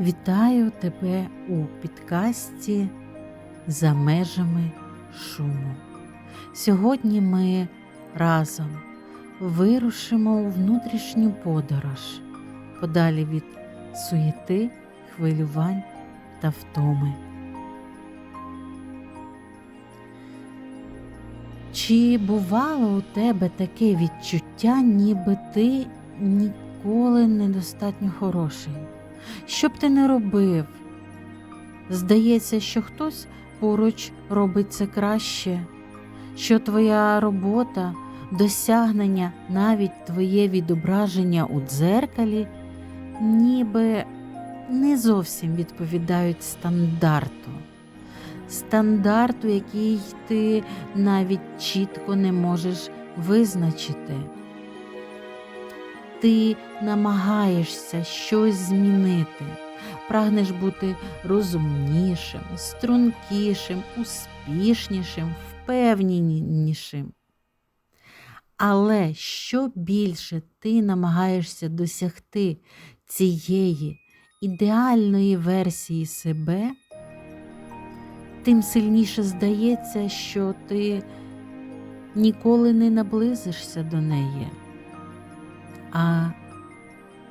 Вітаю тебе у підкасті за межами шуму. Сьогодні ми разом вирушимо у внутрішню подорож, подалі від суєти, хвилювань та втоми. Чи бувало у тебе таке відчуття, ніби ти ніколи недостатньо хороший? Що б ти не робив? Здається, що хтось поруч робить це краще, що твоя робота, досягнення, навіть твоє відображення у дзеркалі, ніби не зовсім відповідають стандарту. Стандарту, який ти навіть чітко не можеш визначити. Ти намагаєшся щось змінити, прагнеш бути розумнішим, стрункішим, успішнішим, впевненішим. Але що більше ти намагаєшся досягти цієї ідеальної версії себе, тим сильніше здається, що ти ніколи не наблизишся до неї. А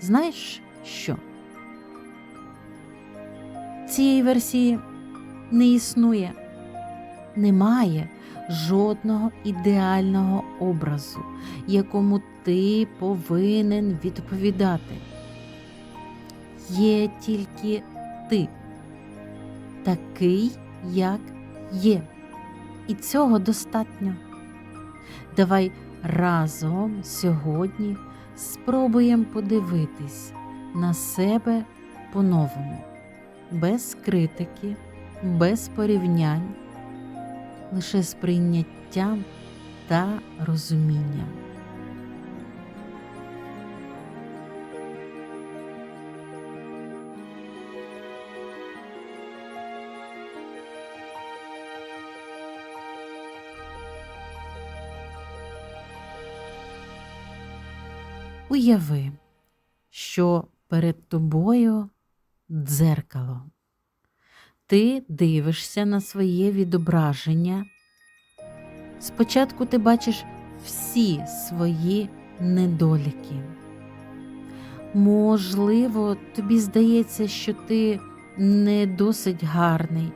знаєш що? Цієї версії не існує, немає жодного ідеального образу, якому ти повинен відповідати. Є тільки ти, такий, як є, і цього достатньо. Давай разом сьогодні спробуємо подивитись на себе по-новому, без критики, без порівнянь, лише з прийняттям та розумінням. Уяви, що перед тобою дзеркало. Ти дивишся на своє відображення. Спочатку ти бачиш всі свої недоліки. Можливо, тобі здається, що ти не досить гарний,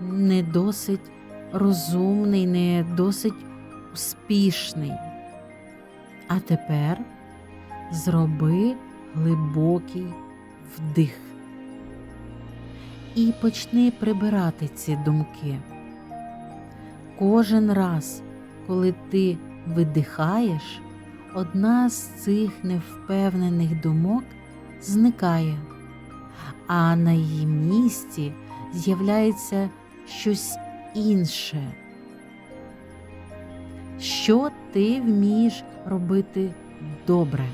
не досить розумний, не досить успішний. А тепер зроби глибокий вдих і почни прибирати ці думки. Кожен раз, коли ти видихаєш, одна з цих невпевнених думок зникає, а на її місці з'являється щось інше. Що ти вмієш робити добре?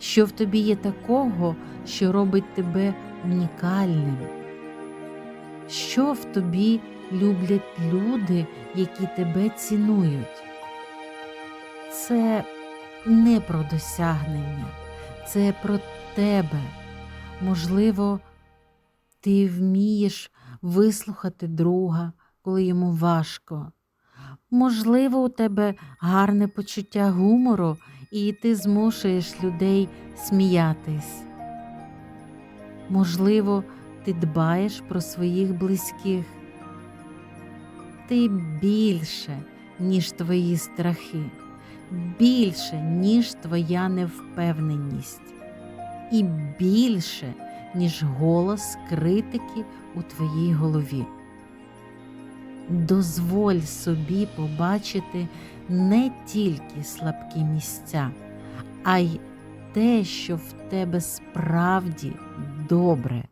Що в тобі є такого, що робить тебе унікальним? Що в тобі люблять люди, які тебе цінують? Це не про досягнення, це про тебе. Можливо, ти вмієш вислухати друга, коли йому важко. Можливо, у тебе гарне почуття гумору, і ти змушуєш людей сміятись. Можливо, ти дбаєш про своїх близьких. Ти більше, ніж твої страхи, більше, ніж твоя невпевненість, і більше, ніж голос критики у твоїй голові. Дозволь собі побачити не тільки слабкі місця, а й те, що в тебе справді добре.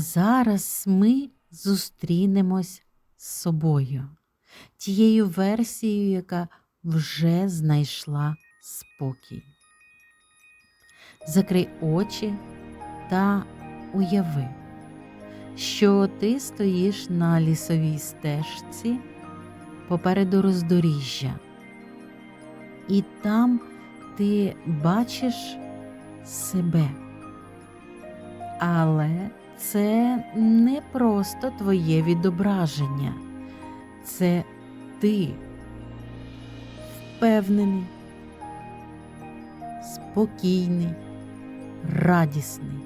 Зараз ми зустрінемось з собою, тією версією, яка вже знайшла спокій. Закрий очі та уяви, що ти стоїш на лісовій стежці попереду роздоріжжя, і там ти бачиш себе. Але це не просто твоє відображення, це ти впевнений, спокійний, радісний.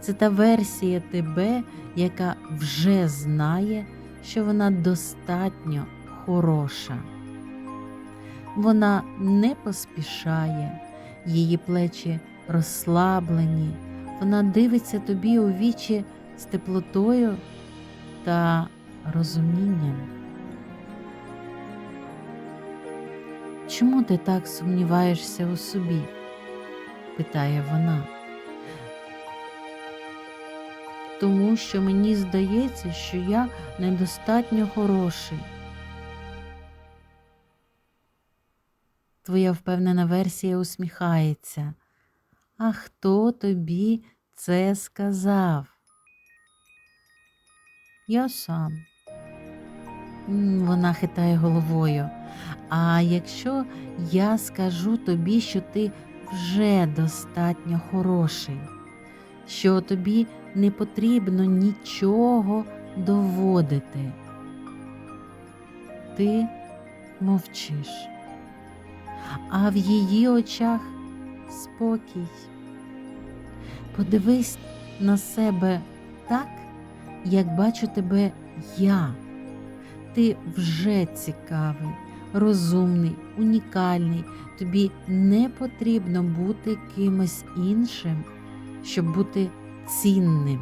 Це та версія тебе, яка вже знає, що вона достатньо хороша. Вона не поспішає, її плечі розслаблені, вона дивиться тобі у вічі з теплотою та розумінням. Чому ти так сумніваєшся у собі? питає вона. Тому що мені здається, що я недостатньо хороший. Твоя впевнена версія усміхається. А хто тобі це сказав? Я сам. Вона хитає головою. А якщо я скажу тобі, що ти вже достатньо хороший, що тобі не потрібно нічого доводити, ти мовчиш, а в її очах спокій. Подивись на себе так, як бачу тебе я. Ти вже цікавий, розумний, унікальний. Тобі не потрібно бути кимось іншим, щоб бути цінним.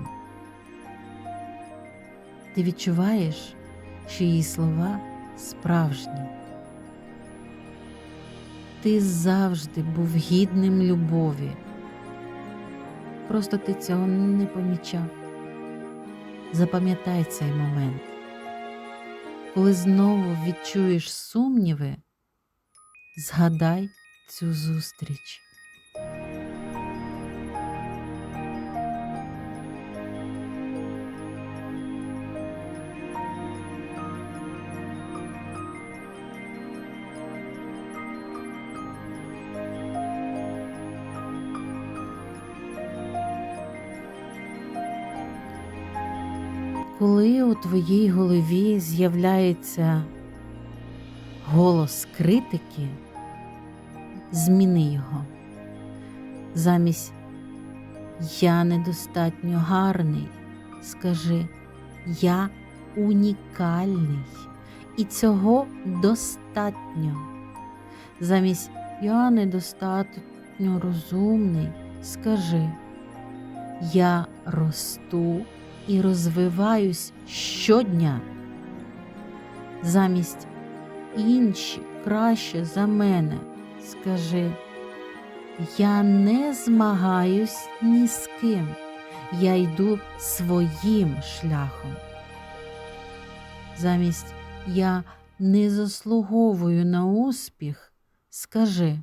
Ти відчуваєш, що її слова справжні. Ти завжди був гідним любові. Просто ти цього не помічав. Запам'ятай цей момент. Коли знову відчуєш сумніви, згадай цю зустріч. Коли у твоїй голові з'являється голос критики, зміни його. Замість я недостатньо гарний, скажи я унікальний, і цього достатньо. Замість я недостатньо розумний, скажи я росту і розвиваюсь щодня. Замість інші краще за мене, скажи, я не змагаюсь ні з ким, я йду своїм шляхом. Замість я не заслуговую на успіх, скажи,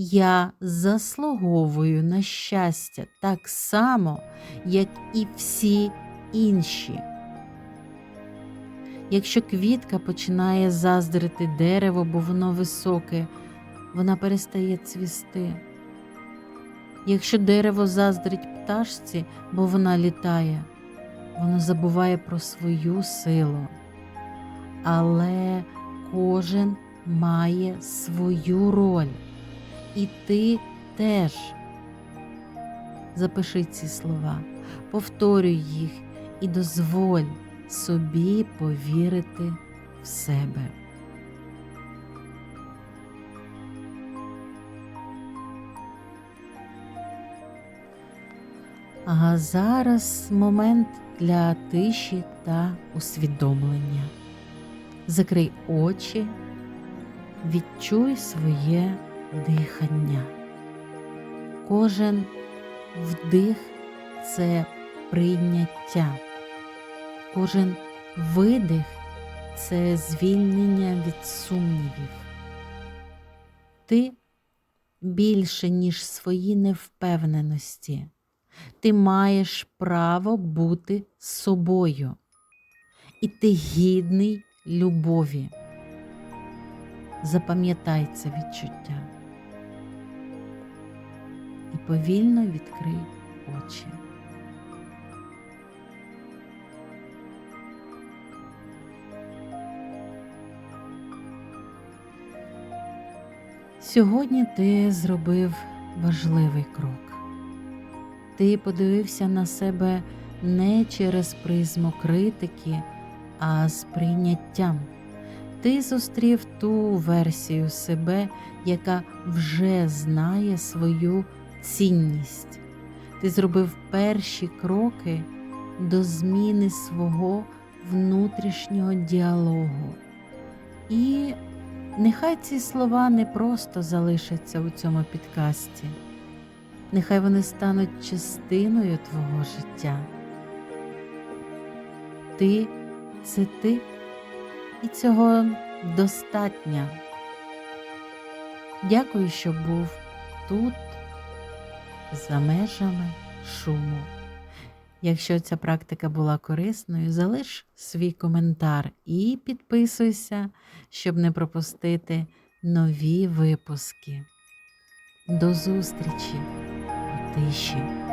я заслуговую на щастя так само, як і всі інші. Якщо квітка починає заздрити дерево, бо воно високе, вона перестає цвісти. Якщо дерево заздрить пташці, бо вона літає, воно забуває про свою силу. Але кожен має свою роль. І ти теж запиши ці слова, повторюй їх і дозволь собі повірити в себе. А зараз момент для тиші та усвідомлення. Закрий очі, відчуй своє дихання. Кожен вдих це прийняття. Кожен видих це звільнення від сумнівів. Ти більше, ніж свої невпевненості. Ти маєш право бути собою. І ти гідний любові. Запам'ятай це відчуття. І повільно відкрий очі. Сьогодні ти зробив важливий крок. Ти подивився на себе не через призму критики, а з прийняттям. Ти зустрів ту версію себе, яка вже знає свою цінність. Ти зробив перші кроки до зміни свого внутрішнього діалогу. І нехай ці слова не просто залишаться у цьому підкасті, нехай вони стануть частиною твого життя. Ти це ти, і цього достатньо. Дякую, що був тут, за межами шуму. Якщо ця практика була корисною, залиш свій коментар і підписуйся, щоб не пропустити нові випуски. До зустрічі у тиші.